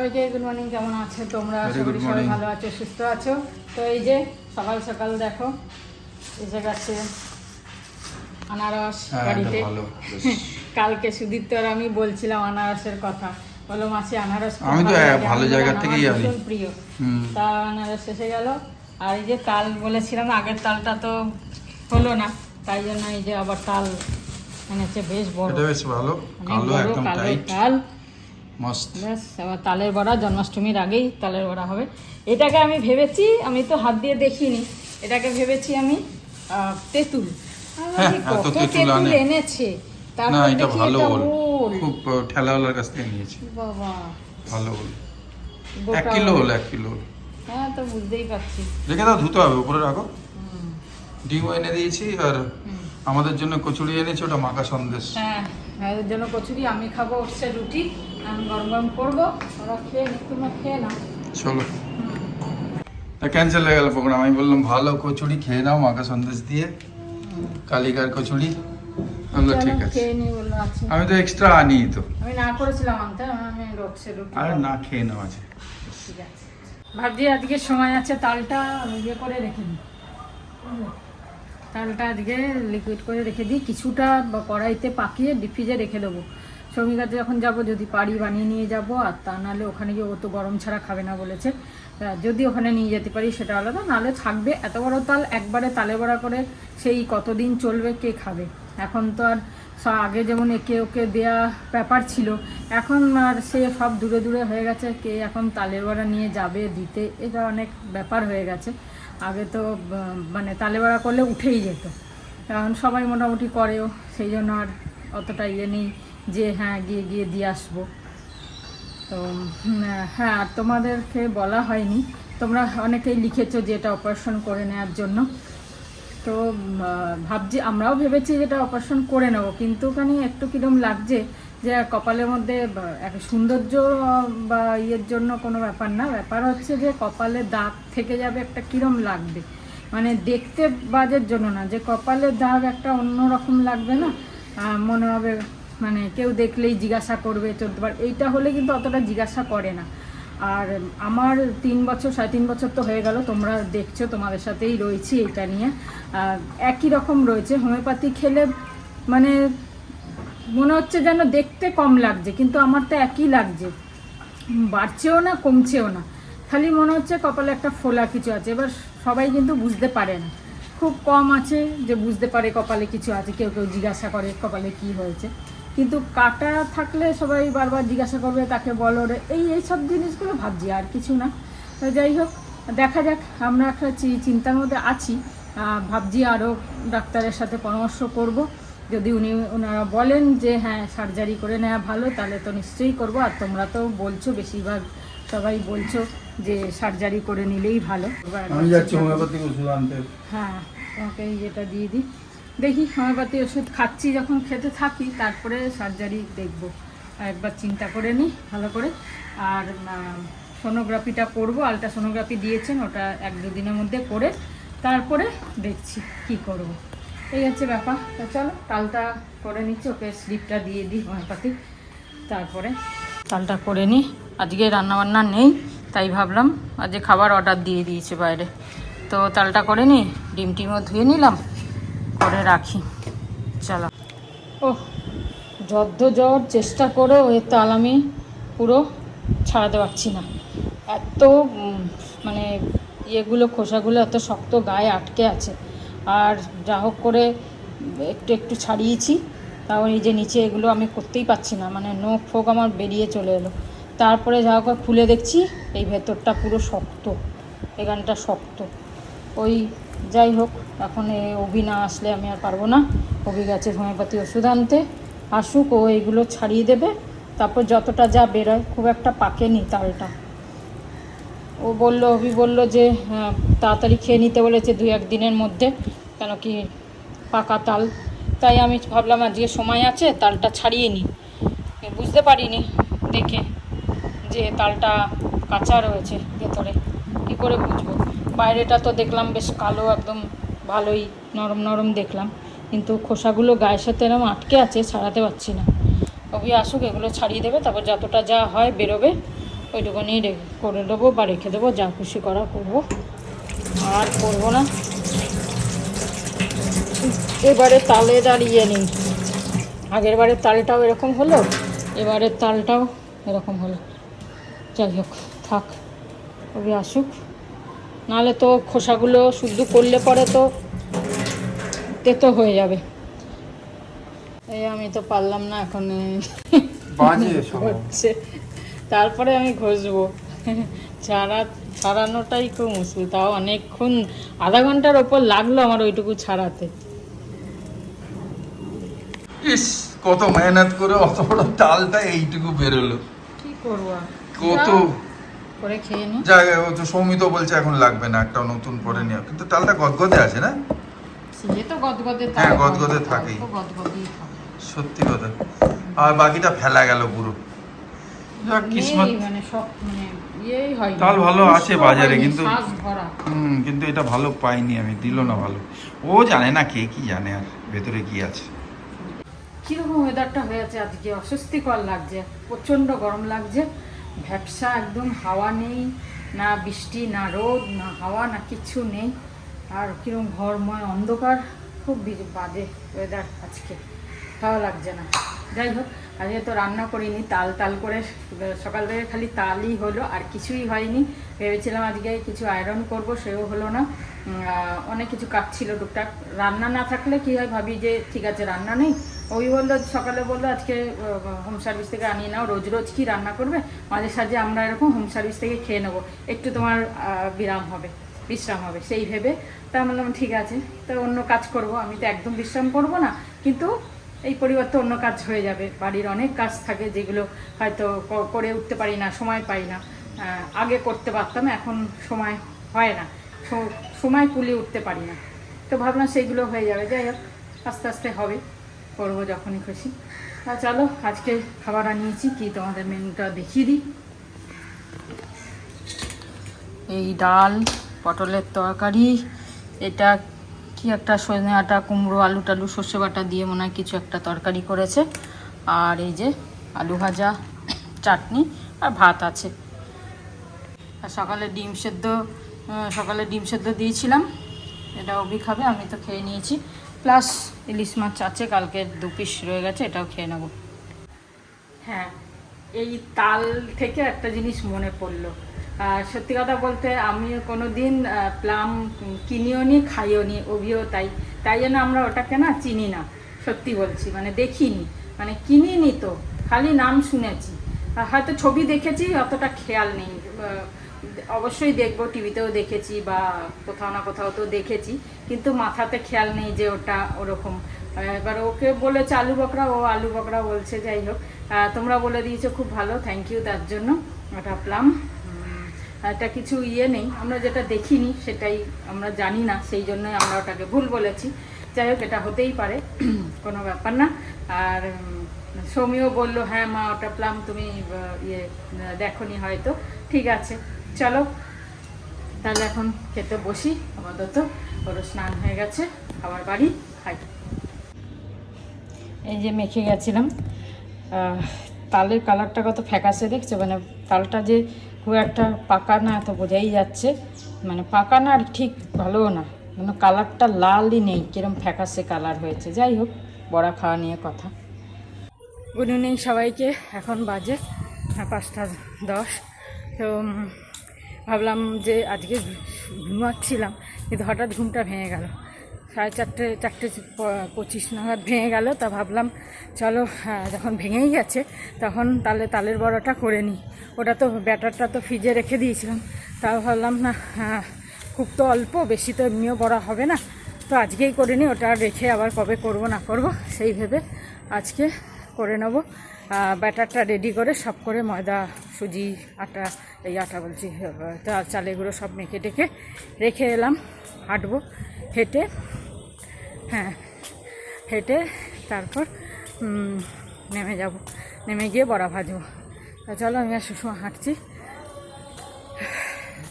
সবাইকে good morning কেমন আছো? তোমরা আশা করি সবাই ভালো আছো সুস্থ আছো? তো এই যে সকাল সকাল দেখো এসে গেছে আনারস হ্যাঁ বাড়িতে। কালকে সুদীপ্ত আর আমি বলছিলাম আনারসের কথা। বলো মাসি আনারস আমি তো ভালো। আমি জায়গা থেকেই আনি। প্রিয়। তা আনারস এসে গেল। আর এই যে তাল বলেছিলাম আগের তালটা তো হলো না। তাই জন্য এই যে আবার তাল এনেছে বেশ বড়। এটা বেশ ভালো কালো একদম টাইট তাল। ব্যাস এবার তালের বড়া জন্মাষ্টমীর আগেই তালের বড়া হবে। এটাকে আমি ভেবেছি আমি তো হাত দিয়ে দেখিনি এটাকে ভেবেছি আমি তেঁতুল। হ্যাঁ, কত তেঁতুল তেঁতুল এনেছে। তারপর এটা দেখি ভালো এটা ওল। ওল। খুব ঠেলাওয়ালার কাছ থেকে নিয়েছি। বাবা। ভালো ওল। এক কিলো ওল। এক কিলো ওল। হ্যাঁ তো বুঝতেই পারছি। রেখে দাও ধুতে হবে উপরে রাখো। ডিম এনে দিয়েছি আর আমাদের জন্য কচুরি এনেছি ওটা মাখা সন্দেশ। হ্যাঁ জন্য কচুরি আমি খাব উঠছে রুটি। আমি গরম গরম করব। ওরা খেয়ে তোমরা খেয়ে না চলো। ক্যান্সেল হয়ে গেল প্রোগ্রাম আমি বললাম ভালো কচুরি খেয়ে নাও মাখা সন্দেশ দিয়ে। কালিকার কচুরি। বলল ঠিক আছে। আছে আমি তো এক্সট্রা আনি তো। আমি না করেছিলাম আনতে আমি রুটি আরে না খেয়ে নাও আছে। ভাবছি আজকে সময় আছে তালটা আমি ইয়ে করে রেখে দিই। তালটা আজকে লিকুইড করে রেখে দিই। কিছুটা কড়াইতে পাকিয়ে ডিপ ফ্রিজে রেখে দেবো। শ্রমিকাতে যখন যাব, যদি পারি বানিয়ে নিয়ে যাব, আর তা নাহলে ওখানে গিয়ে ও তো গরম ছাড়া খাবে না বলেছে। যদি ওখানে নিয়ে যেতে পারি সেটা আলাদা, নাহলে থাকবে এত বড় তাল, একবারে তালে বড়া করে সেই কতদিন চলবে, কে খাবে? এখন তো আর আগে যেমন একে ওকে দেয়া ব্যাপার ছিল, এখন আর সে সব দূরে দূরে হয়ে গেছে, কে এখন তালের বড়া নিয়ে যাবে, দিতে, এটা অনেক ব্যাপার হয়ে গেছে। আগে তো মানে তালে বড়া করলে উঠেই যেত। এখন সবাই মোটামুটি করেও, সেই জন্য আর অতটা ইয়ে নেই। যে হ্যাঁ গিয়ে গিয়ে দিয়ে আসব। তো হ্যাঁ আর তোমাদেরকে বলা হয়নি। তোমরা অনেকেই লিখেছো যে এটা অপারেশন করে নেওয়ার জন্য। তো ভাবছি, আমরাও ভেবেছি যেটা অপারেশন করে নেব, কিন্তু খানি একটু কিরম লাগছে যে কপালের মধ্যে এক সৌন্দর্য, বা, ইয়ের জন্য কোনো ব্যাপার না। ব্যাপার হচ্ছে যে কপালে দাগ থেকে যাবে একটা কিরম লাগবে। মানে দেখতে বাজের জন্য না, যে কপালের দাগ একটা অন্য রকম লাগবে না। মনে হবে মানে কেউ দেখলেই জিজ্ঞাসা করবে চোদ্দবার এইটা হলে কিন্তু অতটা জিজ্ঞাসা করে না। আর আমার তিন বছর, সাড়ে তিন বছর তো হয়ে গেল, তোমরা দেখছ, তোমাদের সাথেই রয়েছি এটা নিয়ে। একই রকম রয়েছে, হোমিওপ্যাথি খেলে মানে মনে হচ্ছে যেন দেখতে কম লাগছে, কিন্তু আমার তো একই লাগছে। বাড়ছেও না, কমছেও না। খালি মনে হচ্ছে কপালে একটা ফোলা কিছু আছে, এবার সবাই কিন্তু বুঝতে পারে না। খুব কম আছে যে বুঝতে পারে কপালে কিছু আছে, কেউ কেউ জিজ্ঞাসা করে কপালে কি হয়েছে। কিন্তু কাটা থাকলে সবাই বারবার জিজ্ঞাসা করবে তাকে বলো রে। এই এই সব জিনিসগুলো ভাবছি আর কিছু না। তো যাই হোক দেখা যাক আমরা একটা চিন্তার মধ্যে আছি। ভাবছি আরও ডাক্তারের সাথে পরামর্শ করব। যদি উনি ওনারা বলেন যে হ্যাঁ সার্জারি করে নেওয়া ভালো তাহলে তো নিশ্চয়ই করব। আর তোমরা তো বলছো বেশিরভাগ সবাই বলছো যে সার্জারি করে নিলেই ভালো। হ্যাঁ তোমাকে যেটা দিয়ে দিই। দেখি হোমিওপ্যাথি ওষুধ খাচ্ছি যখন খেতে থাকি, তারপরে সার্জারি দেখব। একবার চিন্তা করে নিই ভালো করে। আর সোনোগ্রাফিটা করব আলট্রাসোনোগ্রাফি দিয়েছেন, ওটা এক দুদিনের মধ্যে করে তারপরে দেখছি কি করব। এই হচ্ছে ব্যাপার। তো চলো, তালটা করে নিচ্ছি, ওকে স্লিপটা দিয়ে দিই হোমিওপ্যাথি তারপরে তালটা করে নিই আজকে রান্নাবান্না নেই, তাই ভাবলাম আজকে খাবার অর্ডার দিয়ে দিয়েছে বাইরে। তো তালটা করে নিই ডিম টিমও ধুয়ে নিলাম। করে রাখি। চলো। ও যদ্দ জ্বর, চেষ্টা করেও এর তাল আমি পুরো ছাড়াতে পারছি না। এত মানে ইয়েগুলো, খোসাগুলো এত শক্ত গায়ে আটকে আছে। আর যা হোক করে একটু একটু ছাড়িয়েছি, তাও এই যে নিচে এগুলো আমি করতেই পারছি না। মানে নখ ফোক আমার বেরিয়ে চলে এলো। তারপরে যা হোক করে খুলে দেখছি, এই ভেতরটা পুরো শক্ত, এখানটা শক্ত। ওই যাই হোক এখন এ অভি না আসলে আমি আর পারব না। অভি গেছে হোমিওপ্যাথি ওষুধ আনতে। আসুক ও এগুলো ছাড়িয়ে দেবে। তারপর যতটা যা বেরোয় খুব একটা পাকেনি তালটা। ও বলল অভি বলল যে হ্যাঁ, তাড়াতাড়ি খেয়ে নিতে বলেছে দু এক দিনের মধ্যে কেন কি পাকা তাল। তাই আমি ভাবলাম আজকে সময় আছে তালটা ছাড়িয়ে নিই বুঝতে পারিনি দেখে যে তালটা কাঁচা রয়েছে ভেতরে। কী করে বুঝব? বাইরেটা তো দেখলাম বেশ কালো, একদম ভালোই নরম নরম দেখলাম। কিন্তু খোসাগুলো গায়ের সাথে এরকম আটকে আছে, ছাড়াতে পারছি না। অভি আসুক, এগুলো ছাড়িয়ে দেবে, তারপর যতটা যা হয় বেরোবে, ওইটুকুনি করে দেবো বা রেখে দেবো, যা খুশি করা করব। আর করব না। এবারে তালে দাঁড়িয়ে নেই আগের বারের তালটাও এরকম হলো, এবারের তালটাও এরকম হলো। যাই হোক, থাক। ওই আসুক। নাহলে তো খোসাগুলো শুদ্ধ করলে পরে তো তেতো হয়ে যাবে। এই আমি তো পারলাম না এখন হচ্ছে। তারপরে আমি ঘষবো। ছাড়া ছাড়ানোটাই খুব মুশকিল তাও অনেকক্ষণ আধা ঘণ্টার ওপর লাগল আমার ওইটুকু ছাড়াতে। ইস কত মেহনত করে অত বড় তালটা এইটুকু বেরোলো। কি করব কত করে খেয়ে জায়গায় ও তো সৌমিত বলছে এখন লাগবে না একটা নতুন পরে নিও কিন্তু তালটা গদগদে আছে না? সে তো গদগদে তাল হ্যাঁ, গদগদে থাকেই। গদগদেই থাকে। সত্যি কথা। আর বাকিটা ফেলা গেল পুরো। কিসমত মানে সব মানে ইয়েই হয় তাল ভালো আছে বাজারে, কিন্তু- ভরা। হুম কিন্তু এটা ভালো পাইনি আমি দিল না ভালো। ও জানে না কে কি জানে আর ভেতরে কি আছে। কীরকম ওয়েদারটা হয়ে আছে আজকে? অস্বস্তিকর লাগছে প্রচণ্ড গরম লাগছে। ভ্যাপসা একদম হাওয়া নেই, না বৃষ্টি, না রোদ, না হাওয়া, না কিছু নেই। আর কীরকম ঘরময় অন্ধকার, খুব বাজে ওয়েদার আজকে। ভালো লাগছে না। যাই হোক, আজকে তো রান্না করিনি, তাল তাল করে। সকাল থেকে খালি তালই হলো, আর কিছুই হয়নি। ভেবেছিলাম আজকে কিছু আয়রন করব, সেও হলো না। অনেক কিছু কাজ ছিল টুকটাক। রান্না না থাকলে কি হয় ভাবি যে, ঠিক আছে, রান্না নেই। ওই বলল, সকালে বলল, আজকে হোম সার্ভিস থেকে আনিয়ে নাও, রোজ রোজ কি রান্না করবে? মাঝে সাঝে আমরা এরকম হোম সার্ভিস থেকে খেয়ে নেব। একটু তোমার বিরাম হবে, বিশ্রাম হবে, সেই ভেবে। তা বললাম, ঠিক আছে, তো অন্য কাজ করব, আমি তো একদম বিশ্রাম করব না। কিন্তু এই পরিবর্তে অন্য কাজ হয়ে যাবে, বাড়ির অনেক কাজ থাকে যেগুলো হয়তো করে উঠতে পারি না, সময় পাই না। আগে করতে পারতাম, এখন সময় হয় না সময় কুলিয়ে উঠতে পারি না। তো ভাবলাম সেইগুলো হয়ে যাবে, যাই হোক, আস্তে আস্তে হবে। করব যখনই খুশি। তা চলো, আজকে খাবার আনিয়েছি কি তোমাদের মেনুটা দেখিয়ে দিই। এই ডাল, পটলের তরকারি, এটা কি একটা সজনে আটা, কুমড়ো, আলু টালু, সর্ষে বাটা দিয়ে মনে হয় কিছু একটা তরকারি করেছে। আর এই যে আলু ভাজা, চাটনি আর ভাত আছে। আর সকালে ডিম সেদ্ধ সকালে ডিম সেদ্ধ দিয়েছিলাম। এটা অভি খাবে, আমি তো খেয়ে নিয়েছি। প্লাস ইলিশ মাছ আছে, কালকে দু পিস রয়ে গেছে, এটাও খেয়ে নেব। হ্যাঁ এই তাল থেকে একটা জিনিস মনে পড়ল। সত্যি কথা বলতে আমি কোনো দিন প্লাম কিনিও নি, খাইও নি, অভিও তাই। তাই জন্য আমরা ওটাকে না চিনি না, সত্যি বলছি মানে দেখিনি। মানে কিনিনি তো, খালি নাম শুনেছি। হয়তো ছবি দেখেছি, অতটা খেয়াল নেই। অবশ্যই দেখব, টিভিতেও দেখেছি বা কোথাও না কোথাও তো দেখেছি, কিন্তু মাথাতে খেয়াল নেই যে ওটা ওরকম। এবার ওকে বলেছে আলু বকরা, ও আলু বকরা বলছে, যাই হোক। তোমরা বলে দিয়েছ খুব ভালো থ্যাংক ইউ তার জন্য ওটা প্লাম এটা কিছু ইয়ে নেই, আমরা যেটা দেখিনি সেটাই আমরা জানি না, সেই জন্যই আমরা ওটাকে ভুল বলেছি। যাই হোক, এটা হতেই পারে, কোনো ব্যাপার না। আর সৌমিও বলল হ্যাঁ মা, ওটা প্লাম, তুমি ইয়ে দেখনি হয়তো। ঠিক আছে। চলো, তাহলে এখন খেতে বসি, আপাতত। ওরও স্নান হয়ে গেছে, খাবার বাড়ি, খাই। এই যে মেখে গেছিলাম তালের কালারটা কত ফ্যাকাসে দেখছ? মানে তালটা যে খুব একটা পাকা না এত বোঝাই যাচ্ছে। মানে পাকা না আর ঠিক ভালোও না। মানে কালারটা লালই নেই, কিরম ফ্যাকাসে কালার হয়েছে। যাই হোক, বড়া খাওয়া নিয়ে কথা। গুড সবাইকে, এখন বাজে পাঁচটা দশ। তো ভাবলাম যে আজকে ঘুমাচ্ছিলাম কিন্তু হঠাৎ ঘুমটা ভেঙে গেল। সাড়ে চারটে চারটে পঁচিশ নাগাদ ভেঙে গেল তা ভাবলাম চলো হ্যাঁ, যখন ভেঙেই গেছে তখন তালে তালের বড়াটা করে নিই। ওটা তো ব্যাটারটা তো ফ্রিজে রেখে দিয়েছিলাম তাও ভাবলাম না হ্যাঁ, খুব তো অল্প বেশি তো এমনিও বড়া হবে না। তো আজকেই করে নিই ওটা রেখে আবার কবে করব না করব সেই ভেবে আজকে করে নেব। ব্যাটারটা রেডি করে সব করে ময়দা, সুজি, আটা, এই আটা বলছি চাল এগুলো সব মেখে টেখে রেখে এলাম, হাঁটবো, হেঁটে হ্যাঁ হেঁটে তারপর নেমে যাব, নেমে গিয়ে বড়া ভাজবো। তা চলো আমি আর সুষমা হাঁটছি।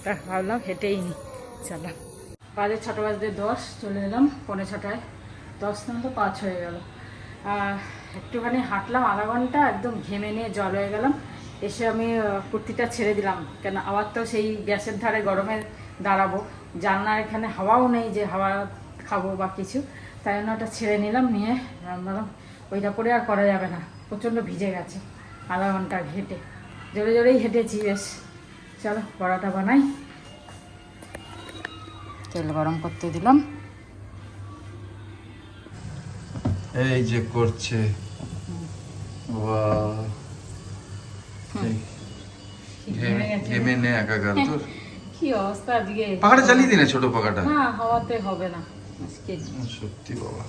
তা ভাবলাম হেঁটেই নি, চলো। বাজে ছটা বাজতে দশ, চলে এলাম পনেরো ছটায়। দশ না তো পাঁচ হয়ে গেল। একটুখানি হাঁটলাম আধা ঘণ্টা, একদম ঘেমে নিয়ে জল হয়ে গেলাম। এসে আমি কুর্তিটা ছেড়ে দিলাম। কেন, আবার তো সেই গ্যাসের ধারে গরমে দাঁড়াবো। জানলার এখানে হাওয়াও নেই যে হাওয়া খাব বা কিছু। তাই জন্য ওটা ছেড়ে নিলাম, নিয়ে ভাবলাম, ওইটা পরে আর করা যাবে না। প্রচণ্ড ভিজে গেছে আধা ঘণ্টা হেঁটে। জোরে জোরেই হেঁটেছি, বেশ। চলো বড়াটা বানাই। তেল গরম করতে দিলাম। এই যে করছে। ঘেমে নে একাকার তোর। কি অবস্থা আজকে? পাখাটা চালিয়ে দিনে ছোট পাখাটা। না হাওয়াতে হবে না। আজকে। সত্যি বাবা।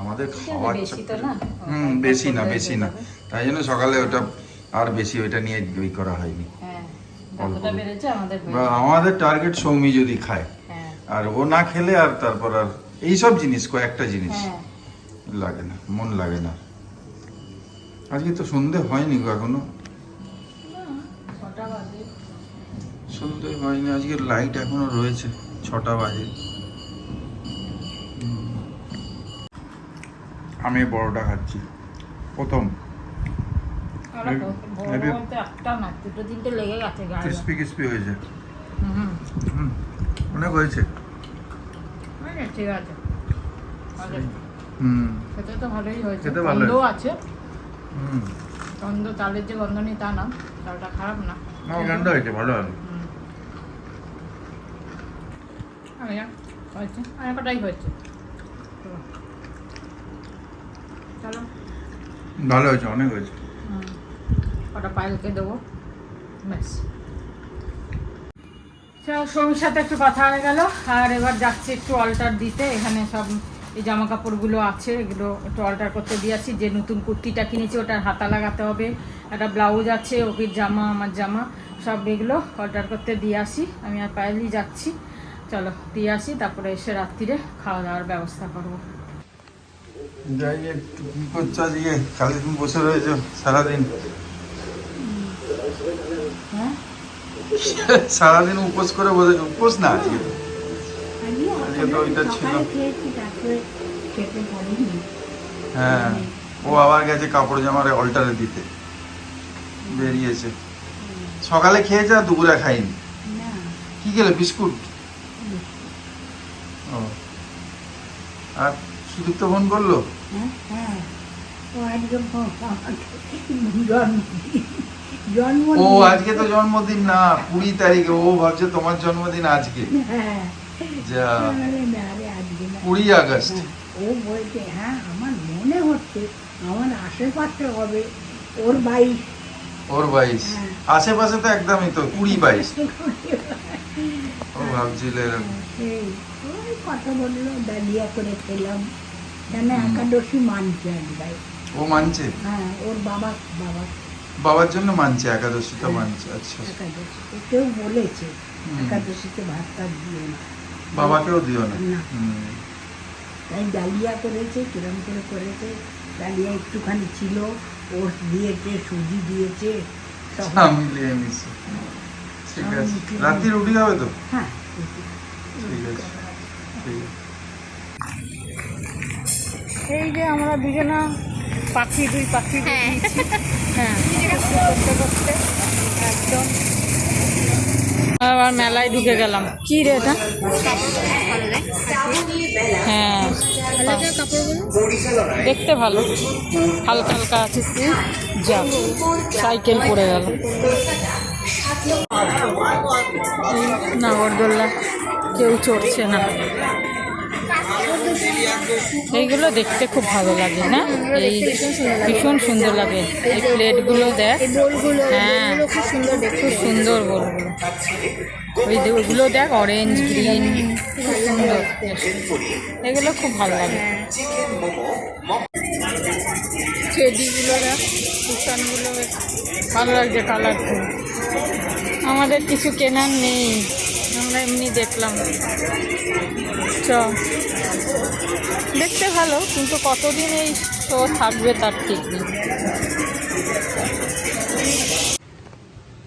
আমাদের খাওয়ার না। হুম বেশি না বেশি না। তাই জন্য সকালে ওটা আর বেশি ওইটা নিয়ে ওই করা হয়নি। হ্যাঁ আমাদের হয়ে টার্গেট সৌমি যদি খায়। হ্যাঁ। আর ও না খেলে আর তারপর আর এইসব জিনিস কয়েকটা জিনিস হ্যাঁ। লাগে না মন লাগে না। আজকে তো সন্ধে হয়নি গো এখনও। সন্ধে হয়নি আজকে লাইট এখনও রয়েছে ছটা বাজে। আমি বড়টা খাচ্ছি। প্রথম। ক্রিস্পি ক্রিস্পি হয়েছে। অনেক হয়েছে। ঠিক আছে। হুম। খেতে তো ভালোই হয়েছে। খেতে ভালো আছে। হুম। গন্ধ চালের যে গন্ধ নেই তা না চালটা খারাপ না। গান্ড হয়েছে ভালো হয়েছে। হয়েছে? চলো। ভালো হয়েছে অনেক হয়েছে। পায়েলকে দেবো। ব্যাস। সৌমির সাথে একটু কথা হয়ে গেল। আর এবার যাচ্ছি একটু অল্টার দিতে। এখানে সব এই জামা কাপড়গুলো আছে এগুলো একটু অল্টার করতে দিয়েছি। যে নতুন কুর্তিটা কিনেছি ওটার হাতা লাগাতে হবে। একটা ব্লাউজ আছে ওকির জামা আমার জামা সব এগুলো অল্টার করতে দিয়ে আসি। আমি আর পায়েলই যাচ্ছি। চলো দিয়ে আসি তারপরে এসে রাত্রিরে খাওয়া দাওয়ার ব্যবস্থা করব। যাই একটু কি করছ আজকে। কালকে তুমি বসে রয়েছো সারাদিন। হ্যাঁ? সারাদিন উপোস করে বসে উপোস না আজকে তো। আজকে তো ওইটা ছিল। হ্যাঁ ও আবার গেছে কাপড় জামার অল্টারে দিতে। বেরিয়েছে। সকালে খেয়েছে আর দুপুরে খাইনি কি খেলে বিস্কুট? ও। আর সুদীপ্ত ফোন করল? জন্ম ও আজকে তো জন্মদিন না কুড়ি তারিখে। ও ভাবছে তোমার জন্মদিন আজকে। হ্যাঁ যা কুড়ি আগস্ট। ও বলছে হ্যাঁ আমার মনে হচ্ছে আমার আশেপাশে হবে ওর বাইশ। ওর বাইশ। হ্যাঁ। আশেপাশে তো একদমই তো কুড়ি বাইশ। ও ভাবছিল এরকম। ওই কথা বলল ডালিয়া করে খেলাম। একাদশী মানছে এক ভাই ও মানছে? হ্যাঁ ওর বাবা বাবা। বাবার জন্য মানছে একাদশীটা মানছে আচ্ছা। কেউ বলেছে। একাদশীতে ভাত টাত দিও না। বাবাকেও দিও না? না। তাই ডালিয়া করেছে কিরম করে করেছে ডালিয়া একটুখানি ছিল ওর দিয়েছে সুজি দিয়েছে সব। সব মিলিয়ে মিশে ঠিক আছে। মিলিয়ে রুটি হবে তো? হ্যাঁ ঠিক আছে। ঠিক আছে। এই যে আমরা দুজনা পাখি দুই পাখি হ্যাঁ। করতে একদম। আবার মেলায় ঢুকে গেলাম। কি রে এটা? হ্যাঁ। দেখতে ভালো। হালকা হালকা আছে যা সাইকেল পড়ে গেল। নাগরদোল্লা কেউ চড়ছে না। এইগুলো দেখতে খুব ভালো লাগে না? এই ভীষণ সুন্দর লাগে। এই প্লেটগুলো দেখ। হ্যাঁ। খুব সুন্দর বোলগুলো ওই ওইগুলো দেখ অরেঞ্জ গ্রিন খুব সুন্দর। এগুলো খুব ভালো লাগে। দেখ ভালো লাগছে কালারফুল আমাদের কিছু কেনার নেই। আমরা এমনি দেখলাম। চ। দেখতে ভালো কিন্তু কতদিন এই শো থাকবে তার ঠিক নেই।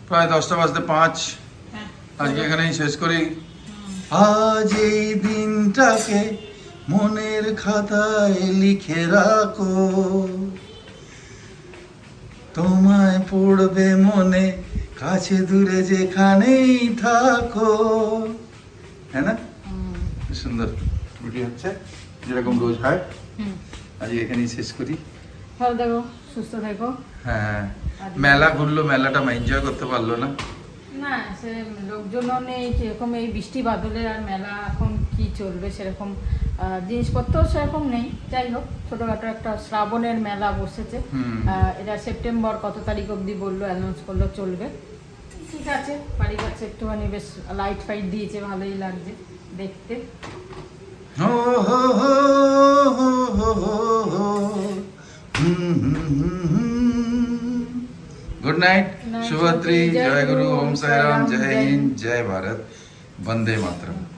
প্রায় দশটা বাজতে পাঁচ। আজকে এখানেই শেষ করি। আজ এই দিনটাকে মনের খাতায় লিখে রাখো। তোমায় পড়বে মনে কাছে দূরে যেখানেই থাকো। হ্যাঁ না? সুন্দর। ভিডিও হচ্ছে। যেরকম রোজ হয়। হুম। আজ এখানেই শেষ করি। ভালো থাকো সুস্থ থেকো। হ্যাঁ মেলা ঘুরলো মেলাটা এনজয় করতে পারল না। না সে লোকজনও নেই সেরকম এই বৃষ্টি বাদলে আর মেলা এখন কি চলবে সেরকম জিনিসপত্র সেরকম নেই। যাই হোক ছোটোখাটো একটা শ্রাবণের মেলা বসেছে। এটা সেপ্টেম্বর কত তারিখ অবধি বলল অ্যানাউন্স করল চলবে। ঠিক আছে বাড়ির কাছে একটুখানি বেশ লাইট ফাইট দিয়েছে ভালোই লাগছে দেখতে। गुड नाइट शुभरात्रि जय गुरु ओम साई राम जय हिंद जय भारत वंदे मातरम